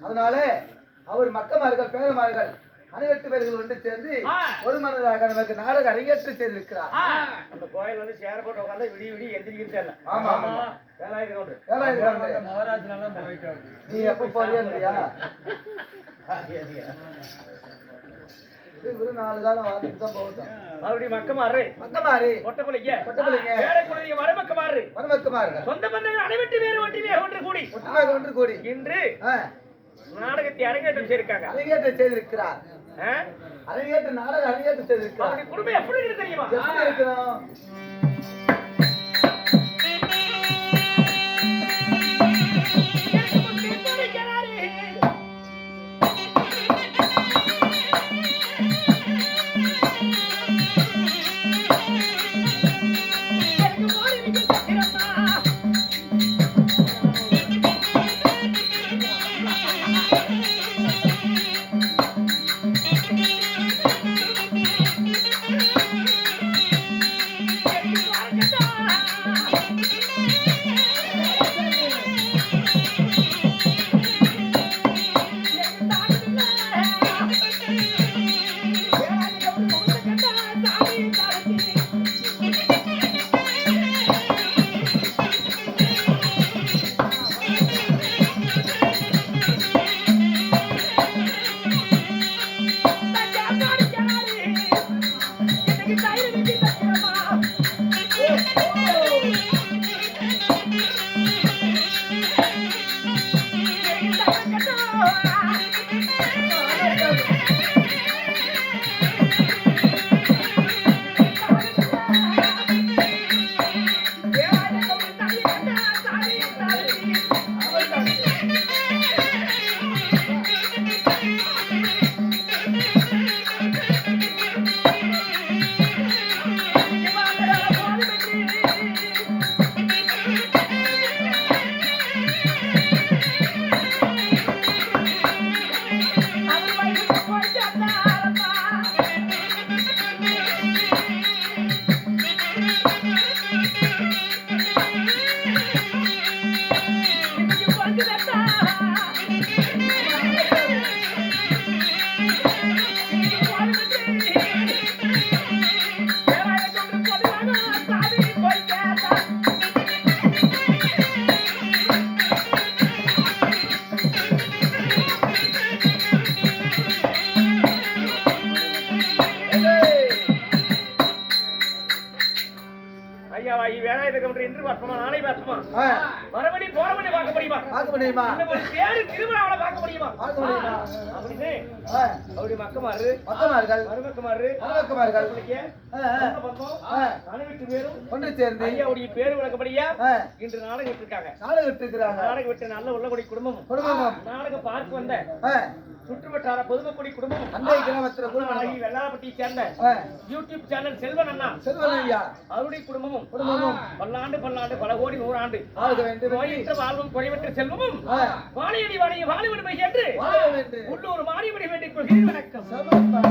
அதனால அவர் மக்கமார்கள் பேரமார்கள் அனைவெட்டு பேர்கள் ஒன்று சேர்ந்து. ஒரு மனதாக நமக்கு நாடக அரங்கேற்றம் செய்திருக்கிறார் அந்த கோயில் வந்து சேர போட்டு உட்காந்தா விடிய விடிய எந்திரிக்கிறது தெரியல. ஆமா, ஆமா. வேலாயுத கவுண்டர். வேலை இருக்காங்க மகாராஜனால போயிட்டாரு நீ எப்ப போறியா இல்லையா? ஒரு நாலு காலம் வாழ்ந்துட்டு தான் போகட்டும் மறுபடியும் மக்கமாறு. மக்கமாரி மொட்டை பிள்ளைங்க மொட்டைப்பிள்ளைங்க. வேலை குழந்தைங்க மருமக்கமாறு. மருமக்கமார்கள். சொந்த பந்தங்கள் அனைவற்று வேறு ஒற்றுமையாக ஒன்று கூடி. ஒற்றுமையாக ஒன்று கூடி. இன்று நாடகத்தை அரங்கேற்றம் செய்திருக்காங்க. அரங்கேற்றம் செய்திருக்கிறார். ஆ? அரங்கேற்றம் நாடக அரங்கேற்றம் செய்திருக்கிறார். குடும்பம் எப்படி இருக்கு தெரியுமா? எப்படி இருக்கணும் என்று நாளை பார்க்க முடியுமா? பார்க்க முடியுமா? பார்க்க முடியுமா? பார்க்க முடியுமா? அப்படின்னு. அவருடைய மக்கமாறு. மக்கமார்கள். மருமக்கமாறு. மருமக்கமார்கள். அனைவத்து பேரும் ஒன்று சேர்ந்து. ஐயாவுடைய பேரு விளக்கப்படியா? இன்று நாடகம் விட்டிருக்காங்க நாடகம் விட்டுருக்கிறாங்க நாடகம் விட்டு நல்ல உள்ளபடி குடும்பமும். குடும்பமும். நாடகம் பார்க்க வந்த சுற்றுவட்டார பொதுமக்குடி குடும்பமும் அண்டை கிராமத்துல குடும்பம் வெள்ளாப்பட்டியை சேர்ந்த யூடியூப் சேனல் செல்வன் அண்ணா. செல்வன் ஐயா. அவருடைய குடும்பமும். குடும்பமும். பல்லாண்டு பல்லாண்டு பல கோடி நூறாண்டு. நோயற்ற வாழ்வும் குறைவற்ற செல்வமும். வாழையடி வாழைய வாழிவிடுமை என்று. உள்ளூர் மாறிவிட வேண்டிய வணக்கம்